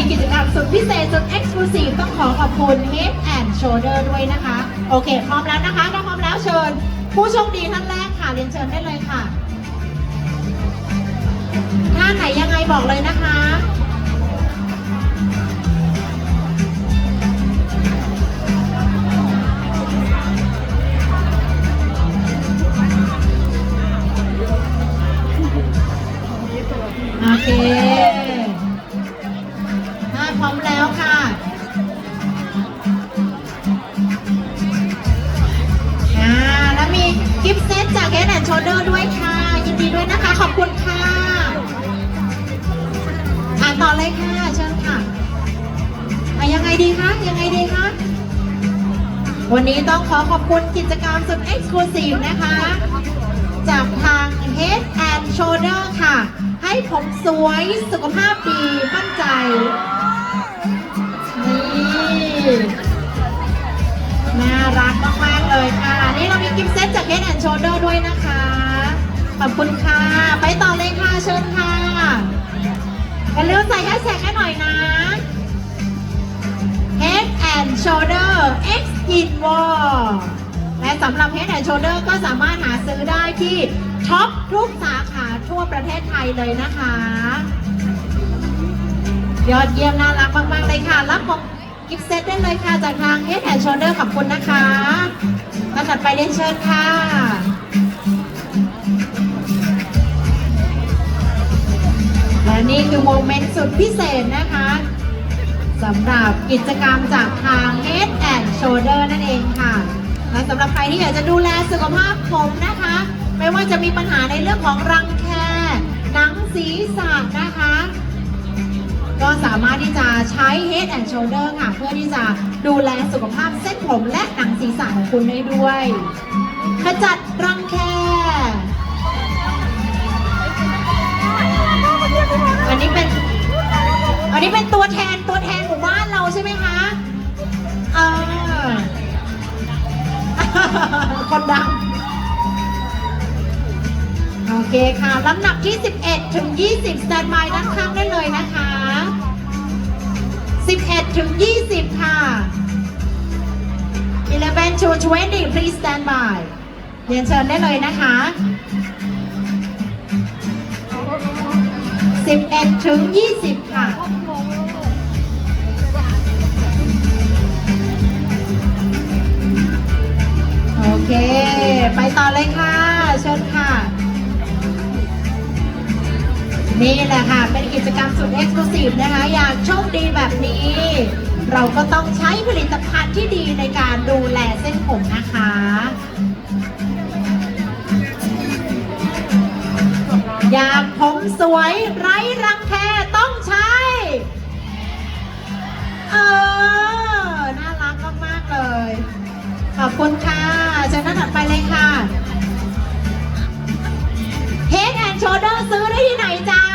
มีกิจกรรมสุดพิเศษ สุด Exclusive ต้องขอขอบคุณ Head and Shoulder ด้วยนะคะ โอเค พร้อมแล้วนะคะถ้าพร้อมแล้วเชิญ ผู้โชคดีท่านแรกค่ะ เรียนเชิญได้เลยค่ะ ท่าไหนยังไงบอกเลยนะคะโอเค พร้อมแล้วค่ะอาแล้วมีกิฟต์เซตจาก Head and Shoulder ด้วยค่ะ ยินดีด้วยนะคะ ขอบคุณค่ะอ่านต่อเลยค่ะ เชิญค่ะอะ ยังไงดีคะ ยังไงดีคะ วันนี้ต้องขอขอบคุณกิจกรรมสุด Exclusive นะคะ จากทาง Head and Shoulder ค่ะ ให้ผมสวยสุขภาพดีมั่นใจ นี่น่ารักมากๆเลยค่ะ นี่เรามีกิฟต์เซตจาก Head and Shoulder ด้วยนะคะ ขอบคุณค่ะ ไปต่อเลยค่ะเชิญค่ะอย่าลืมใส่แฮชแท็กให้หน่อยนะ Head and Shoulder X In Wall และสำหรับ Head and Shoulder ก็สามารถหาซื้อได้ที่ท็อปทุกสาขาทั่วประเทศไทยเลยนะคะ ยอดเยี่ยมน่ารักมาก ๆ เลยค่ะ รับของ กิฟต์เซตได้เลยค่ะ จากทาง Head and Shoulder ขอบคุณนะคะท่านถัดไปเรียนเชิญค่ะ และนี่คือโมเมนต์สุดพิเศษนะคะสำหรับกิจกรรมจากทาง Head and Shoulder นั่นเองค่ะ และสำหรับใครที่อยากจะดูแลสุขภาพผมนะคะ ไม่ว่าจะมีปัญหาในเรื่องของรังแคหนังศีรษะนะคะ ก็สามารถที่จะใช้ Head and Shoulder ค่ะ เพื่อที่จะดูแลสุขภาพเส้นผมและหนังศีรษะของคุณได้ด้วยขจัดรังแคอันนี้เป็น อันนี้เป็นตัวแทนตัวแทนหมู่บ้านเราใช่ไหมคะเออคนดังโอเคค่ะลำหนักที่ 11 ถึง 20สแตนบายด้านข้างได้เลยนะคะ 11 ถึง 20 ค่ะ 11 to 20 please stand by เรียนเชิญได้เลยนะคะ 11 ถึง 20 ค่ะโอเค ไปต่อเลยค่ะ เชิญค่ะ นี่แหละค่ะเป็นกิจกรรมสุดเอ็กซ์คลูซีฟนะคะ อยากโชคดีแบบนี้ เราก็ต้องใช้ผลิตภัณฑ์ที่ดีในการดูแลเส้นผมนะคะอยากผมสวยไร้รังแคต้องใช้ เออ น่ารักมากๆเลย ขอบคุณค่ะเชิญท่านถัดไปเลยค่ะ Head and Shoulder ซื้อได้ที่ไหนจ๊ะ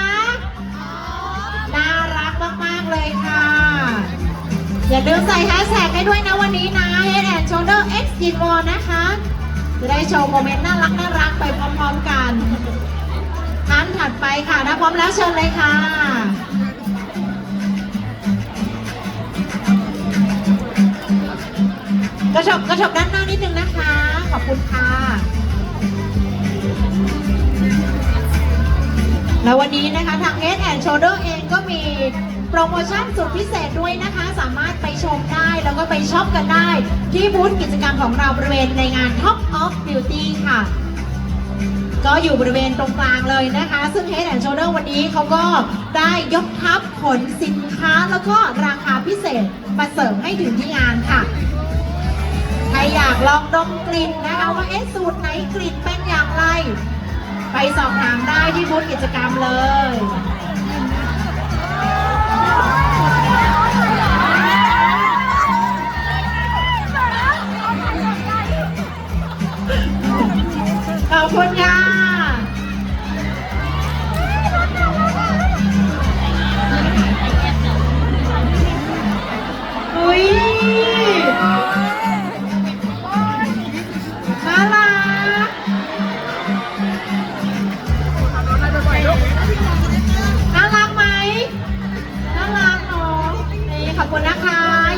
อย่าลืมใส่แฮชแท็กให้ด้วยนะวันนี้นะ Head and Shoulder X i n w a l นะคะจะได้โชว์โมเมนต์น่ารักน่ารักไปพร้อมๆกันท่านถัดไปค่ะถ้าพร้อมแล้วเชิญเลยค่ะกระชบกระชบด้านหน้านิดนึงนะคะ ขอบคุณค่ะ แล้ววันนี้นะคะทาง Head and Shoulder เองก็มี โปรโมชั่นสุดพิเศษด้วยนะคะ สามารถไปชมได้แล้วก็ไปช็อปกันได้ ที่บูธกิจกรรมของเราบริเวณในงาน Top of Beauty ค่ะ ก็อยู่บริเวณตรงกลางเลยนะคะ ซึ่ง Head and Shoulder วันนี้เขาก็ได้ยกทัพขนสินค้าแล้วก็ราคาพิเศษมาเสริมให้ถึงที่งานค่ะใครอยากลองดมกลิ่นนะคะว่าเอ๊ะสูตรไหนกลิ่นเป็นอย่างไร ไปสอบถามได้ที่บูธกิจกรรมเลย Oh, my God.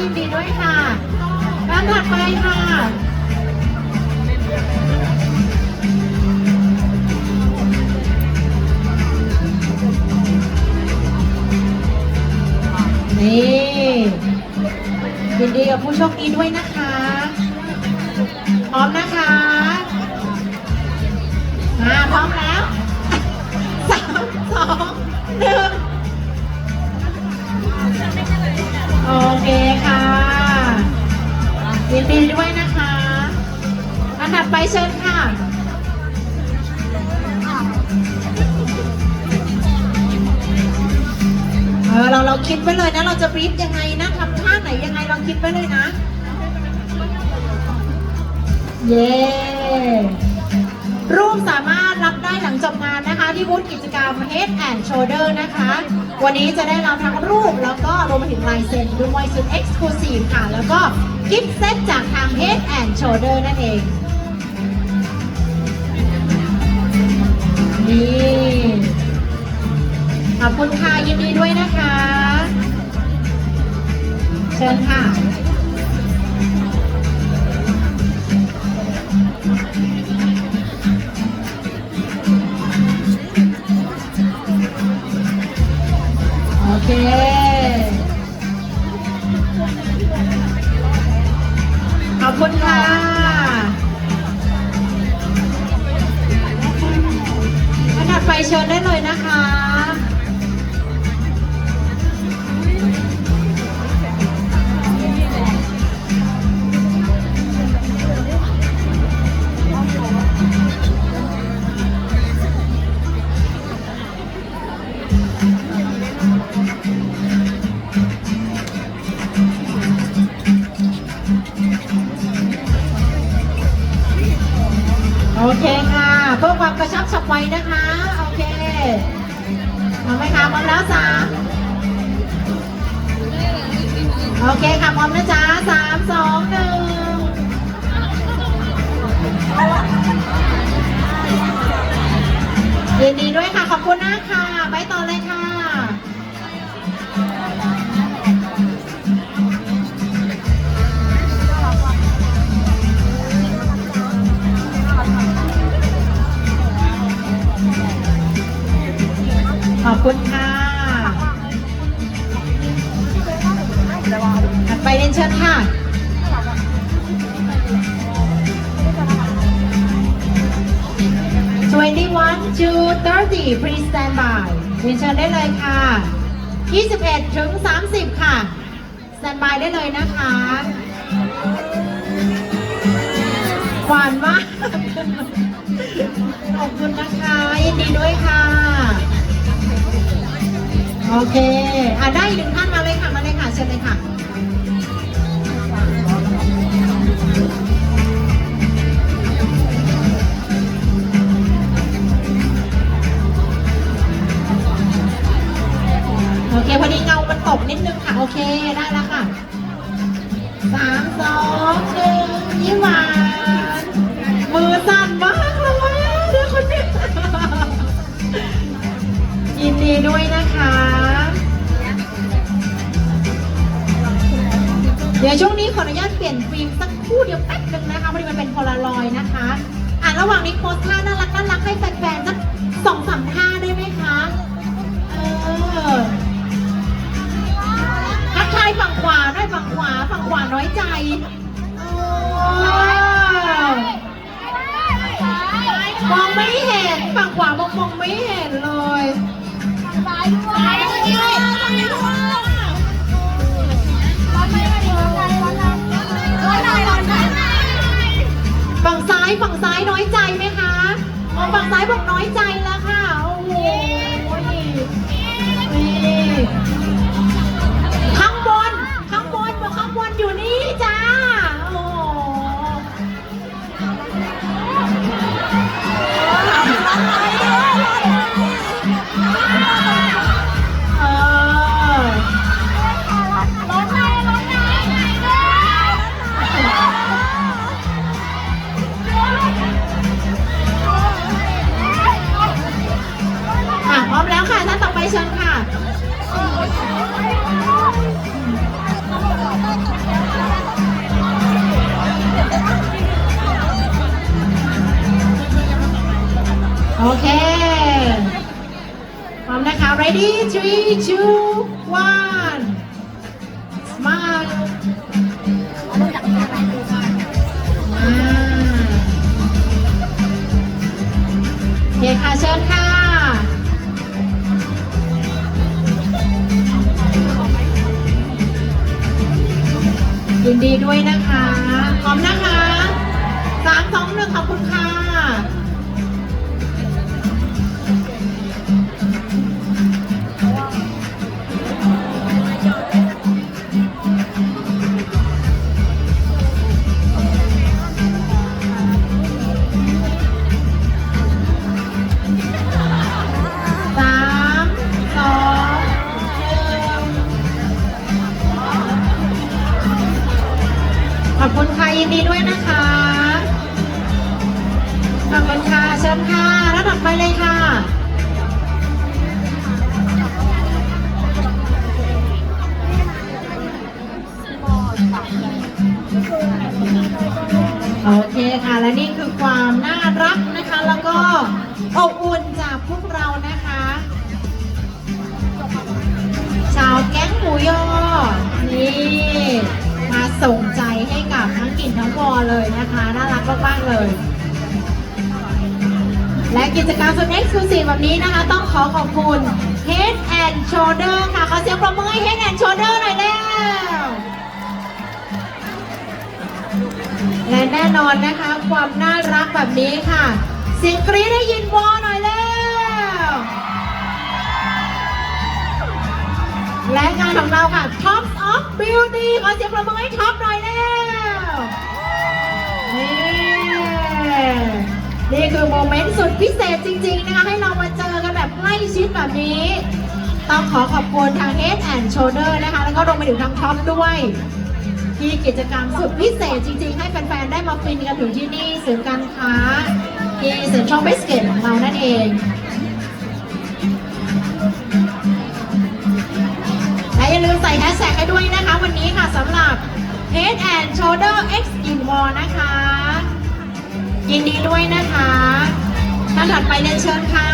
ินดีด้วยค่ะร้านถัดไปค่ะนี่ยินดีกับผู้โชคดีด้วยนะคะ จะบรีฟยังไงนะทำท่าไหนยังไงเราคิดไว้เลยนะ เย้รูปสามารถรับได้หลังจบงานนะคะ ที่บูธกิจกรรม Head and Shoulder นะคะ วันนี้จะได้รับทั้งรูปแล้วก็รวมไปถึงลายเซ็นด้วยสุด Exclusive ค่ะ แล้วก็กิฟต์เซตจากทาง Head and Shoulder นั่นเองนี่ขอบคุณค่ะยินดีด้วยนะคะ เชิญค่ะโอเคขอบคุณค่ะนดับไปเชิญได้เลยนะคะ ความกระชับฉับไวนะคะ โอเคพร้อมไหมคะพร้อมแล้วสามโอเคค่ะพร้อมนะจ๊ะสามสองหนึ่งยินดีด้วยค่ะ ขอบคุณนะค่ะไปต่อเลยค่ะ อบคุณค่ะถัดไปเรียนเชิญค่ะ21 to 30 please stand by เรียนเชิญได้เลยค่ะ 21 ถึง 30 ค่ะ stand by ได้เลยนะคะหวานมากขอบคุณนะคะยินดีด้วยค่ะ โอเค อะได้อีกหนึ่งท่านมาเลยค่ะ มาเลยค่ะเชิญเลยค่ะ โอเค พอดีเงามันตกนิดนึงค่ะ โอเค ได้แล้วค่ะสามสองหนึ่งยิ้มหวานมือสั่นมากินดีด้วยนะคะ เดี๋ยวช่วงนี้ขออนุญาตเปลี่ยนฟิล์มสักคู่เดียวแป๊บนึงนะคะพอดีมันเป็นโพลารอยนะคะ อะระหว่างนี้โพสท่าน่ารักน่ารักให้แฟนๆสักสองสามท่าได้ไหมคะ เออทักทายฝั่งขวาด้วยฝั่งขวาฝั่งขวาน้อยใจมองไม่เห็น ฝั่งขวามองมองไม่เห็นเลย ฝั่งซ้ายฝั่งซ้ายน้อยใจไหมคะอ๋อฝั่งซ้ายบอกน้อยใจแล้วค่ะ โอ้โหนี่ เชิญค่ะโอเค พร้อมนะคะ ready three two one smile โอเคค่ะเชิญค่ะ ยินดีด้วยนะคะ พร้อมนะคะสามสองหนึ่งขอบคุณค่ะ แบบนี้นะคะ ต้องขอขอบคุณ Head and Shoulder ค่ะขอเสียงปรบมือให้ Head and Shoulder หน่อยแล้วและแน่นอนนะคะ ความน่ารักแบบนี้ค่ะ เสียงกรี๊ดได้ยินวอหน่อยแล้วและงานของเราค่ะ Top of Beauty ขอเสียงปรบมือให้ท็อปหน่อยแล้วนี่ นี่คือโมเมนต์สุดพิเศษจริง ๆ นะคะ ให้เรามาเจอกันแบบใกล้ชิดแบบนี้ ต้องขอขอบคุณทาง Head and Shoulder นะคะ แล้วก็รวมไปถึงทางท็อปด้วย ที่กิจกรรมสุดพิเศษจริง ๆ ให้แฟน ๆ ได้มาฟินกันถึงที่นี่ศูนย์การค้าที่เซ็นทรัลเวสเกตของเรานั่นเองและอย่าลืมใส่แฮชแท็กให้ด้วยนะคะ วันนี้ค่ะสำหรับ Head and Shoulder X in Wall นะคะ ยินดีด้วยนะคะท่านถัดไปเรียนเชิญค่ะ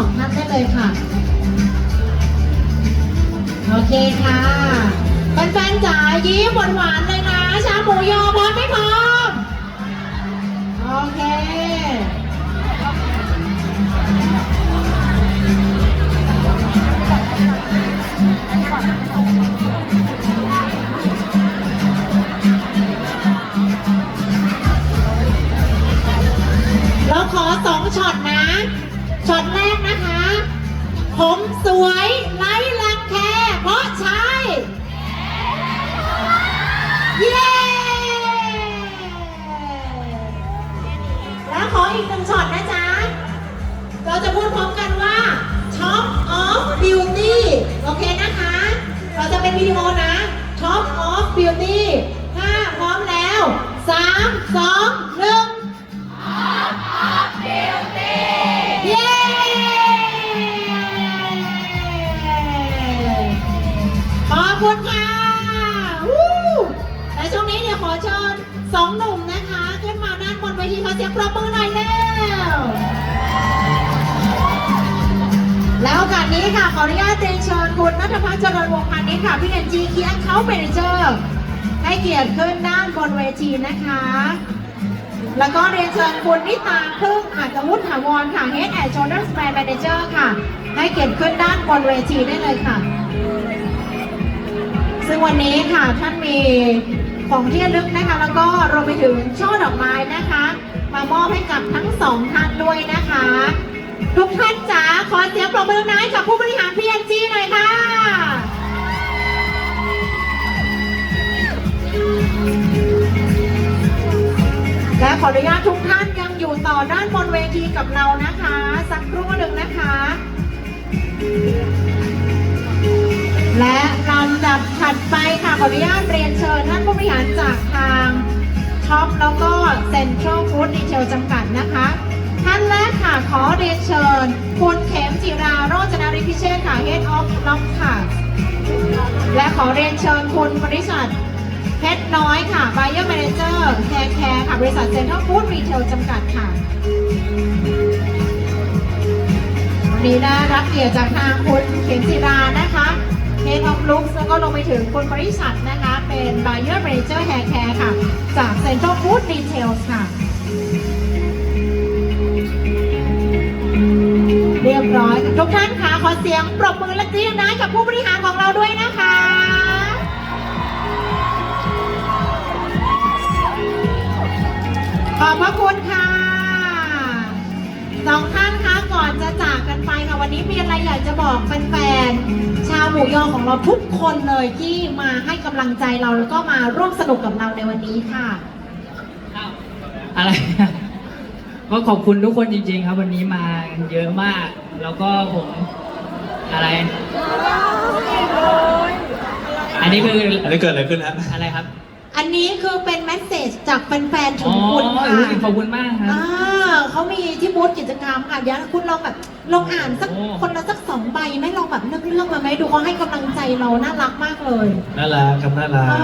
องท่านได้เลยค่ะ โอเคค่ะแฟนๆจ๋ายิ้มหวานๆเลยนะ ชาหมูยอพร้อมไม่พร้อมโอเคเราขอสองช็อตนะ ช็อตแรกนะคะ ผมสวยไร้รังแคเพราะใช้เย้ แล้วขออีกหนึ่งช็อตนะจ๊ะ เราจะพูดพร้อมกันว่า Top of Beauty โอเคนะคะ เราจะเป็นวิดีโอนะ Top of Beauty ถ้าพร้อมแล้ว 3 2 ออนุญาตเรียนเชิญคุณนัทพัฒน์เจริญวงพานิชย์ค่ะ พี่เอ็นจีคีแอคเคาท์เมนเจอร์ให้เกียรติขึ้นด้านบนเวทีนะคะ แล้วก็เรียนเชิญคุณนิตาพึ่งอาจวุฒิถาวรค่ะ Head and Shoulders Brand Manager ค่ะ ให้เกียรติขึ้นด้านบนเวทีได้เลยค่ะ ซึ่งวันนี้ค่ะท่านมีของที่ระลึกนะคะ แล้วก็รวมไปถึงช่อดอกไม้นะคะ มามอบให้กับทั้งสองท่านด้วยนะคะ ทุกท่านจ๋าขอเสียงปรบมือหน่อยกับผู้บริหาร PNG หน่อยค่ะ และขออนุญาตทุกท่านยังอยู่ต่อด้านบนเวทีกับเรานะคะ สักครู่หนึ่งนะคะ และลำดับถัดไปค่ะขออนุญาตเรียนเชิญท่านผู้บริหารจากทางท็อปแล้วก็เซ็นทรัลฟู้ดดีเทลจำกัดนะคะ ท่านแรกค่ะขอเรียนเชิญ คุณเขมจิราโรจนาริพิเชษค่ะ Head of Lock ค่ะ และขอเรียนเชิญคุณบริษัทเพชรน้อยค่ะ Buyer Manager Hair Care ค่ะ บริษัทเซ็นทรัลฟู้ดรีเทลจำกัดค่ะวันนี้ได้รับเกียรติจากทางคุณเข็มจิรานะคะ Head of Looks แล้วก็ลงไปถึงคุณบริษัทนะคะ เป็น Buyer Manager Hair Care ค่ะ จาก Central Food Details ค่ะ รียบร้อย ทุกท่านค่ะขอเสียงปรบมือและกรี๊ดนะกับผู้บริหารของเราด้วยนะคะขอบพระคุณค่ะสองท่านคะก่อนจะจากกันไปค่ะวันนี้มีอะไรอยากจะบอกแฟนๆชาวหมูยอของเราทุกคนเลยที่มาให้กำลังใจเราแล้วก็มาร่วมสนุกกับเราในวันนี้ค่ะ อะไร ก็ขอบคุณทุกคนจริง ๆ ครับ วันนี้มากันเยอะมาก แล้วก็ผมอะไร อันนี้คืออันนี้เกิดอะไรขึ้นฮะ อะไรครับ อันนี้คือเป็นแมสเซจจากแฟนๆถึอ๋งอคุณค่ะอุ๊ยขอบคุณมากครับ อ่าเขามีที่บูธกิจกรรมค่ะเดี๋ยวคุณลองแบบลองอ่านสักโอ้ คนละสักสองใบไหม่ลองแบบเลือกเลือกๆมาไหมดูเขาให้กำลังใจเราน่ารักมากเลย น่ารักครับน่ารักเอ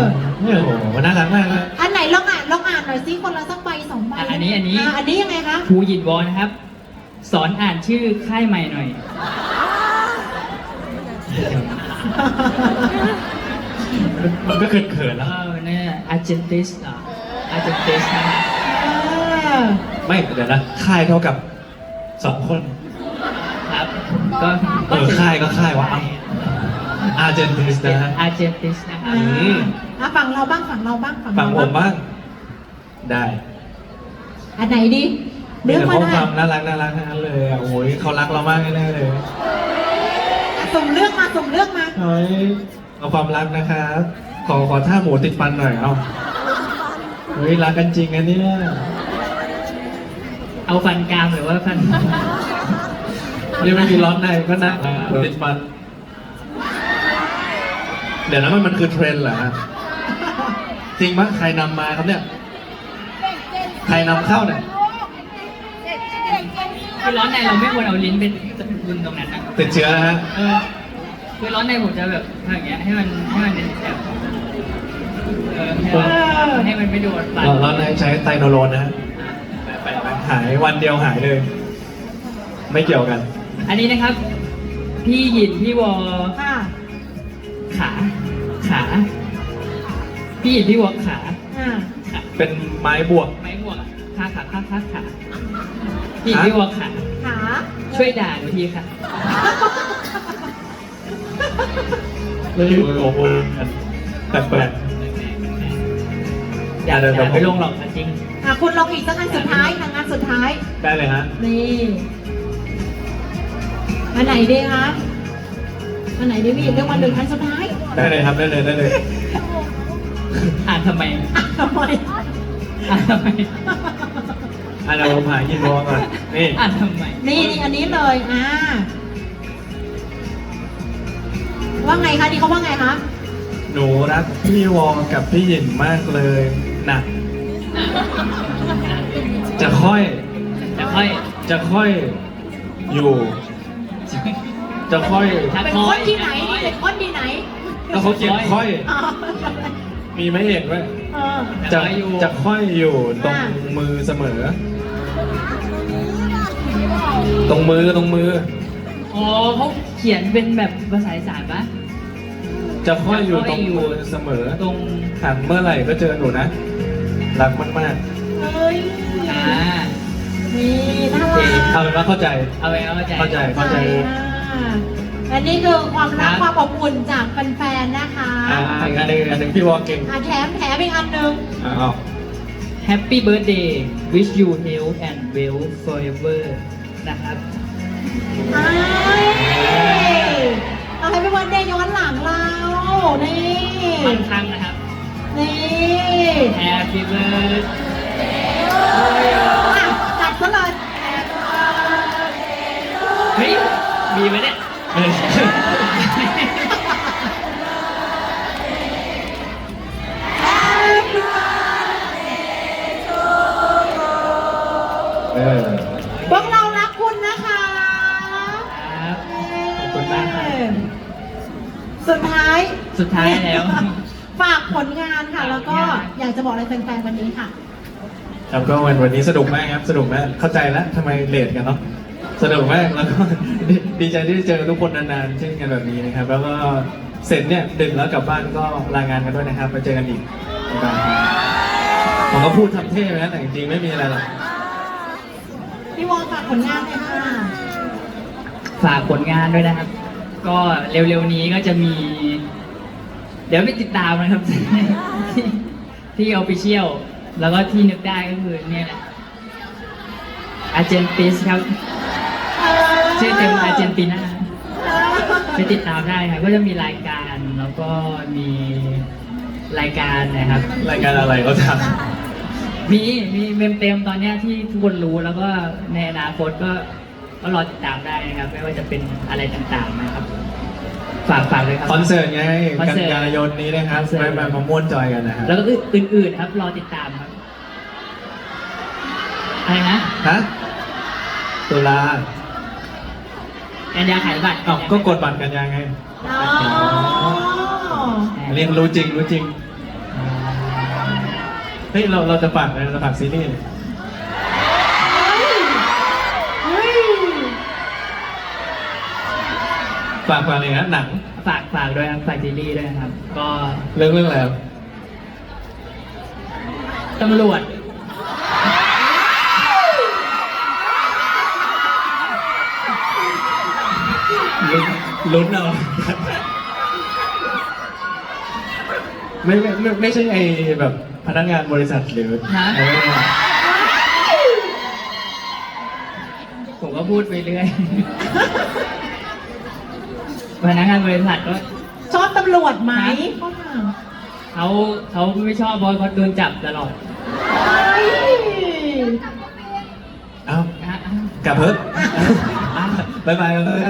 อ เนี่ยโอ้โหน่ารักมากเลยอันไหนลองอ่านลองอ่านหน่อยซิคนละสักใบสองใบอะอันนี้อันนี้าอันนี้ยังไงคะครูหยินวอนะครับ สอนอ่านชื่อค่ายใหม่หน่อย มันก็เขินเขินๆเอแล้วอเนี่ยอาร์เจนติสอะอาร์เจนติสนะเออไม่เดี๋ยวนะค่ายเท่ากับสองคน ครับ ก็เออค่ายก็ค่ายวะ อาร์เจนติสนะฮะ อาร์เจนติสนะครับอ่าอืมอะฝั่งเราบ้างฝั่งเราบ้างฝั่งฟังเราผมบ้าง ได้อันไหนดีมีเลือกแต่มาข้อได้ความน่ารักน่ารักทั้งนั้นเลยอะโอ้ยเขารักเรามากแน่ๆเลย อะส่งเลือกมาส่งเลือกมา เฮ้ย เอาความรักนะครับ ขอขอท่าหมูติดฟันหน่อยเอาเฮ้ยรักกันจริงอันเนี้ยเอาฟันกรามหรือว่าฟันยังไม่มีร้อนในก็นะติดฟัน เดี๋ยวนะมันมันคือเทรนด์เหรอฮะจริงปะใครนำมาครับเนี่ย ใครนำเข้าเนี่ย คือร้อนในเราไม่ควรเอาลิ้นเป็นบุนตรงนั้นนะติดเชื้อนะฮะ เออ คือร้อนในผมจะแบบทำอย่างเงี้ยให้มันให้มันเป็นแบบเออให้มันให้มันไม่โดนฟันเราเราใช้ไตโนโลนนะฮะแปะไปหายวันเดียวหายเลย ไม่เกี่ยวกัน อันนี้นะครับ พี่หยินพี่วอค่ะขา ขา พี่หยินพี่วอขาอ่าขาเป็นไม้บวก ไม้บวกอะขาขาขาขาขาพี่หยินพี่วอขาขาช่วยด่าหนูทีค่ะ เลยโอ้โหแปลกอย่าเดี๋ยวอย่าผมไปลงหรอกจริงอะคุณลองอีกสักอันสุดท้ายทางงานสุดท้ายๆได้เลยฮะ นี่อันไหนดีคะอันไหนดีพี่เลือกมาหนึ่งอันสุดท้าย ได้เลยครับ ได้เลยได้เลยอ่านทำไมอะทำไมอ่านทำไมอะเดี๋ยวผมหายินวอก่อนนี่อ่านทำไม นี่นี่อันนี้เลย อ่า ว่าไงคะนี่เขาว่าไงคะหนูรักพี่วอกับพี่หยินมากเลยหนักจะค่อยแต่ค่อยจะค่อยอยู่ จะค่อยถ้าเป็นค่คอยนที่ไหนนี่เป็นคนที่ไหนก็เขาเขียนค่อย อ๋อมีไม่เห็นไว้เออจะจะค่อยอยู่ตรงอ่ามือเสมอ ตรงมือตรงมือ อ๋อเขาเขียนเป็นแบบภาษาอีสานปะจะค่อยอยู่ตรงมือเสมอตรงหันเมื่อไหร่ก็เจอหนูนะ รักมากเฮ้ยอ่านี่น่าโอรัเคๆกเอาเป็นว่าเข้าใจเอาไปเข้าใจเข้าใจเข้าใจอ่าและนี่คือความรักครับความอบอุ่นจากแฟนๆนะคะอ่าอีกอันหนึ่งอีกอันหนึ่งพี่วอเก่งอะแถมแถมอีกอันหนึ่งอ้าว Happy birthday wish you health and well forever นะครับ ไอ้เอาให้เป็นวันเดย์ย้อนหลังเรา นี่บางครั้งนะครับ นี่ Happy birthday อะจัดซะเลยเฮ้ย มีไหมเนี่ยเออเออ สุดท้ายสุดท้ายแล้ว ฝากผลงานค่ะ แล้วก็ฝากผลงานอยากจะบอกอะไรแฟนๆวันนี้ค่ะ ครับก็วันวันนี้สนุกมากครับสนุกมากเข้าใจแล้วทำไมเลทกันเนาะสนุกมากแล้วก็ดีดีใจที่ได้เจอทุกคนนานๆเช่นกันแบบนี้นะครับ แล้วก็เสร็จเนี่ยดึกแล้วกลับบ้านก็ลางานกันด้วยนะครับมาเจอกันอีกบ๊ายบายครับผมก็พูดทำเท่ไปนะแต่จริงๆไม่มีอะไรหรอก พี่วอลฝากผลงานเลยค่ะ ฝากผลงานด้วยนะครับ ก็เร็วๆนี้ก็จะมี เดี๋ยวไปติดตามนะครับที่ที่ออฟฟิเชียลแล้วก็ที่นึกได้ก็คือเนี่ยแหละอาร์เจนติสครับ ชื่อเต็มอาร์เจนตินาไปติดตามได้ครับก็จะมีรายการแล้วก็มีรายการนะครับ รายการอะไรก็ทมีมีเมมเต็มตอนเนี้ยที่ทุกคนรู้แล้วก็ในอนาคตก็ ก็รอติดตามได้นะครับ ไม่ว่าจะเป็นอะไรต่างๆนะครับ ฝากฝากเลยครัำบคอนเสิร์ตไงคอนกันเสิร์ต ยายนนี้นะครับคอนเสิร์ตมามามาม่วนจอยกันนะครับแล้วก็อื่นๆครับ รอติดตามครับอะไรนะฮะตุลากันยาขายบัตรอ้าวก็กดบัตรกันยังไงอ๋อเรียนรู้จริงรู้จริงเฮ้ยเราเราจะฝากอะไรเราจะฝากซีรีส์เนี่ย ฝากฝากอะไรนะหนังฝากฝากด้วยครับฝากซีรีส์ด้วยนะครับ ก็เรื่องเรื่องอะไรครับตำรวจ ลุ้นลุ้นเอาไม่ไม่ไม่ไม่ใช่ไอแบบพนักงานบริษัทหรือฮะ เออผมก็พูดไปเรื่อย พนักงานบริษัทก็ชอบตำรวจไหมเขาเขาไม่ชอบเพราะเขาโดนจับตลอดเฮ้ยเอ้าอะอะกลับเพิ่มอะบายบายเลย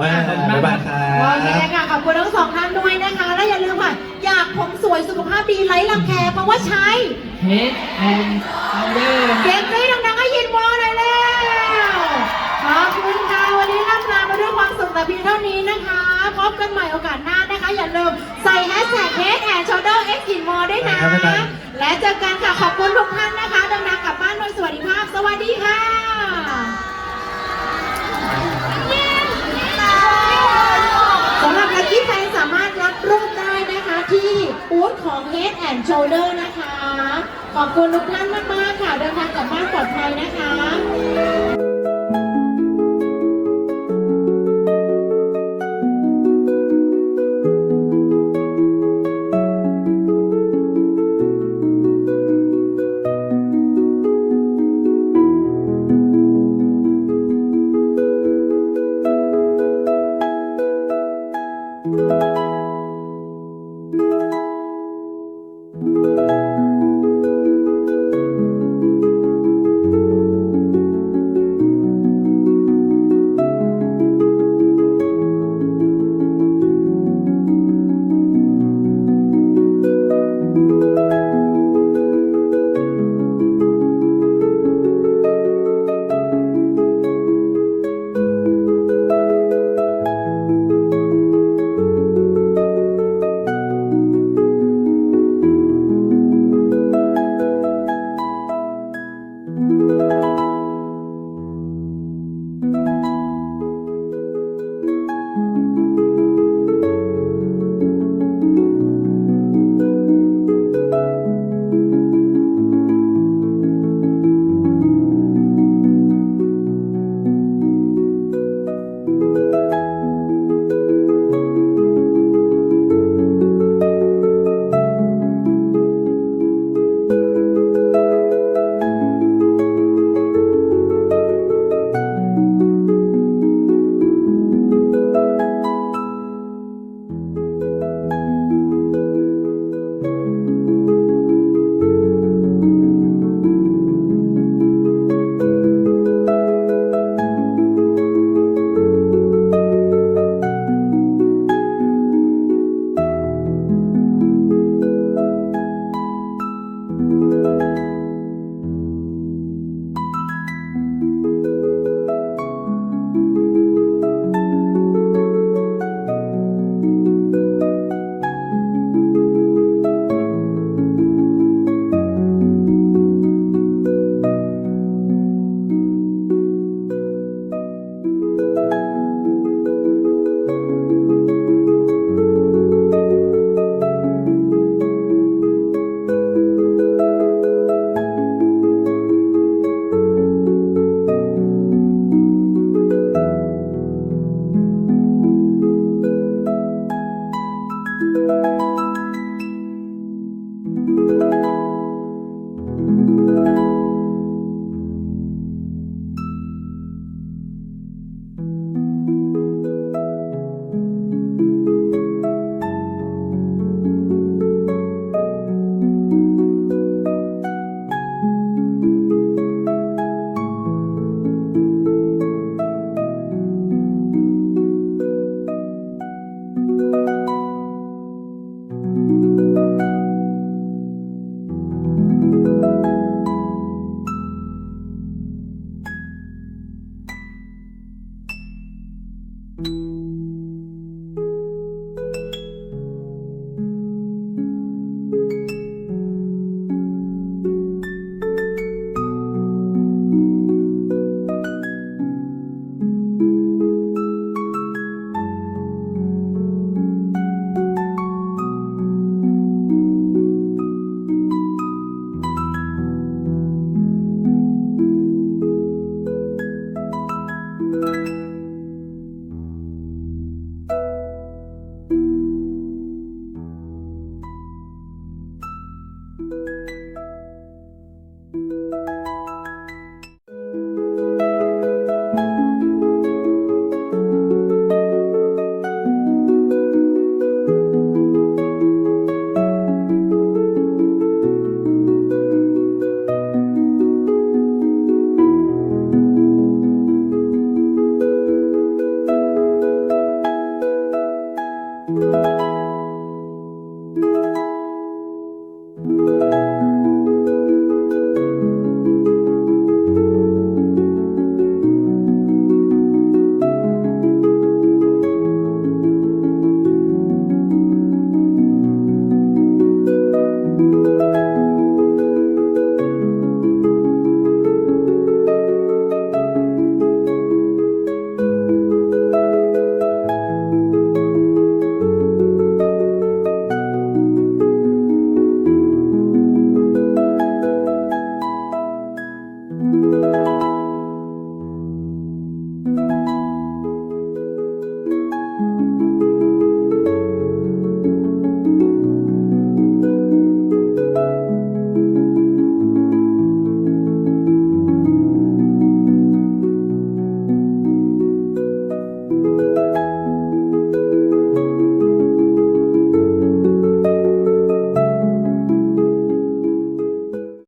บ๊ายบายบ๊ายบายครัโอเคบ ค่ะขอบคุณทั้งสองท่านด้วยนะคะ และอย่าลืมค่ะอยากผมสวยสุขภาพดีไร้รังแคเพราะว่าใช้ เฮดแอนด์เดอร์ เสียงกรี๊ดดังๆให้ยินวอหน่อยแล้ว ขอบคุณค่ะ วันนี้ล่ำลามาด้วยความสุขแต่เพียงเท่านี้นะคะ พบกันใหม่โอกาสหน้านะคะ อย่าลืมใส่แฮชแท็ก Head and Shoulder X ยินวอด้วยนะบ๊ายบาย และเจอกันค่ะ ขอบคุณทุกท่านนะคะเดินทางกลับบ้านโดยสวัสดิภาพ สวัสดีค่ะสำหรับลั c กี้แฟนสามารถรับรูปได้นะคะที่บูธของ Head and Shoulder นะคะ ขอบคุณทุกท่านมาก ๆ ค่ะ เดินทางกลับบ้านปลอดภัยนะคะ